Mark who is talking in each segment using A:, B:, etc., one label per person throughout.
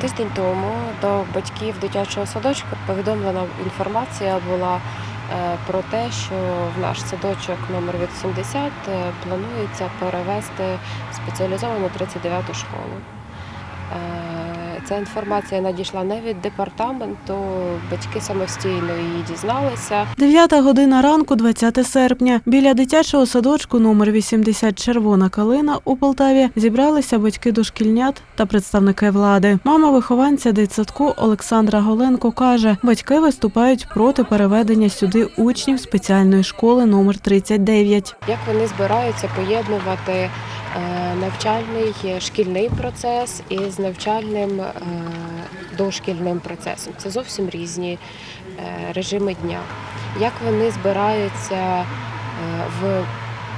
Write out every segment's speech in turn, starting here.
A: Тиждень тому до батьків дитячого садочка повідомлена інформація була е, про те, що в наш садочок номер 80 е, планується перевести спеціалізовану 39-ту школу. Ця інформація надійшла не від департаменту, батьки самостійно її дізналися.
B: Дев'ята година ранку, 20 серпня. Біля дитячого садочку номер 80 Червона калина у Полтаві зібралися батьки дошкільнят та представники влади. Мама вихованця дитсадку Олександра Голенко каже, батьки виступають проти переведення сюди учнів спеціальної школи номер 39.
A: Як вони збираються поєднувати навчальний е, шкільний процес із навчальним е, дошкільним процесом? Це зовсім різні е, режими дня. Як вони збираються в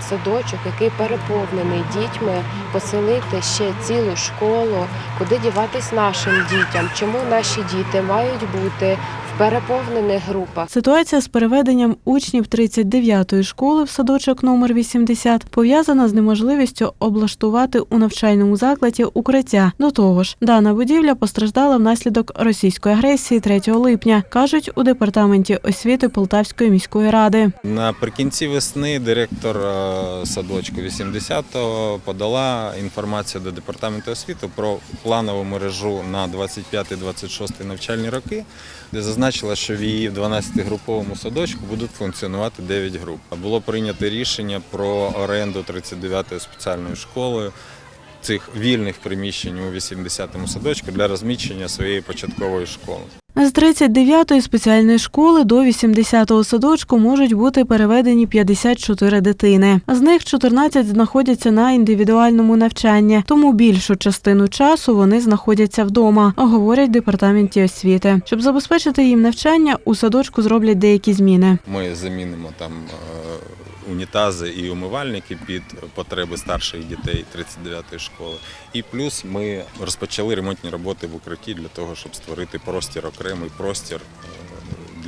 A: садочок, який переповнений дітьми, поселити ще цілу школу, куди діватись нашим дітям? Чому наші діти мають бути переповнених групах?
B: Ситуація з переведенням учнів 39-ї школи в садочок номер 80 пов'язана з неможливістю облаштувати у навчальному закладі укриття. До того ж, дана будівля постраждала внаслідок російської агресії 3 липня, кажуть у департаменті освіти Полтавської міської ради.
C: Наприкінці весни директор е, садочку 80-го подала інформацію до департаменту освіти про планову мережу на 25-26 навчальні роки, де зазначила, що в її 12-груповому садочку будуть функціонувати 9 груп. Було прийнято рішення про оренду 39-ї спеціальної школи. Цих вільних приміщень у 80-му садочку для розміщення своєї початкової школи.
B: З 39-ї спеціальної школи до 80-го садочку можуть бути переведені 54 дитини. З них 14 знаходяться на індивідуальному навчанні, тому більшу частину часу вони знаходяться вдома, говорять в департаменті освіти. Щоб забезпечити їм навчання, у садочку зроблять деякі зміни.
C: Ми замінимо там е, унітази і умивальники під потреби старших дітей 39-ї школи. І плюс ми розпочали ремонтні роботи в укритті для того, щоб створити простір, окремий простір е,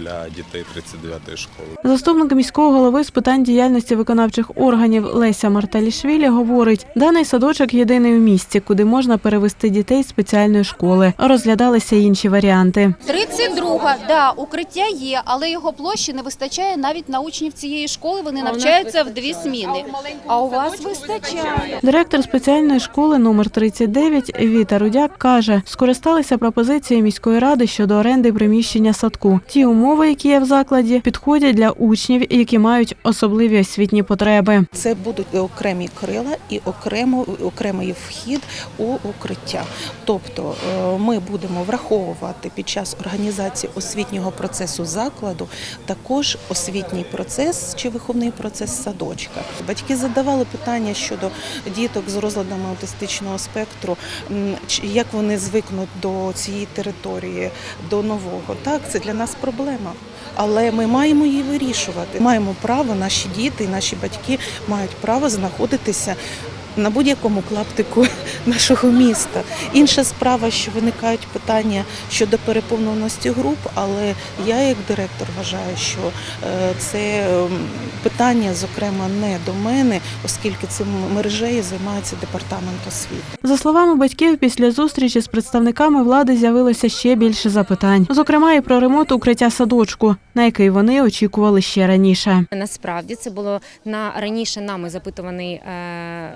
C: для дітей 39-ї школи.
B: Заступник міського голови з питань діяльності виконавчих органів Леся Марталішвілі говорить, даний садочок єдиний у місті, куди можна перевести дітей з спеціальної школи. Розглядалися інші варіанти.
D: 32, да, укриття є, але його площі не вистачає навіть на учнів цієї школи. Вони навчаються в дві зміни. А у вас вистачає.
B: Директор спеціальної школи номер 39 Віта Рудяк каже, скористалися пропозицією міської ради щодо оренди приміщення садку. Ті умови, які є в закладі, підходять для учнів, які мають особливі освітні потреби.
E: Це будуть окремі крила і окремо окремий вхід у укриття. Тобто е, ми будемо враховувати під час організації освітнього процесу закладу також освітній процес чи виховний процес садочка. Батьки задавали питання щодо діток з розладами аутистичного спектру, як вони звикнуть до цієї території, до нового. Так, це для нас проблема. Але ми маємо її вирішувати. Маємо право, наші діти наші батьки мають право знаходитися на будь-якому клаптику нашого міста. Інша справа, що виникають питання щодо переповненості груп, але я як директор вважаю, що е, це питання, зокрема, не до мене, оскільки цим мережею займається департамент освіти.
B: За словами батьків, після зустрічі з представниками влади з'явилося ще більше запитань, зокрема і про ремонт укриття садочку, на який вони очікували ще раніше.
F: Насправді це було на раніше нами запитуваний е,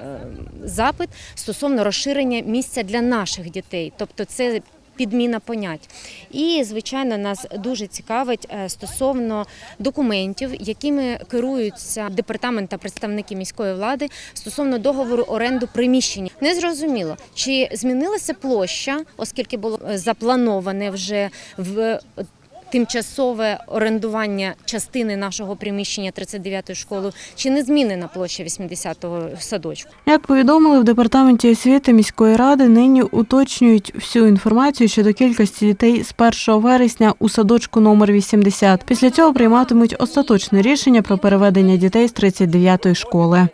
F: запит стосовно розширення місця для наших дітей, тобто це. Підміна понять, і звичайно нас дуже цікавить е, стосовно документів, якими керуються департамент та представники міської влади стосовно договору оренду приміщення. Не зрозуміло, чи змінилася площа, оскільки було е, заплановане вже в тимчасове орендування частини нашого приміщення 39-ї школи, чи не змінена площа 80-го садочку.
B: Як повідомили в департаменті освіти міської ради, нині уточнюють всю інформацію щодо кількості дітей з 1 вересня у садочку номер 80. Після цього прийматимуть остаточне рішення про переведення дітей з 39-ї школи.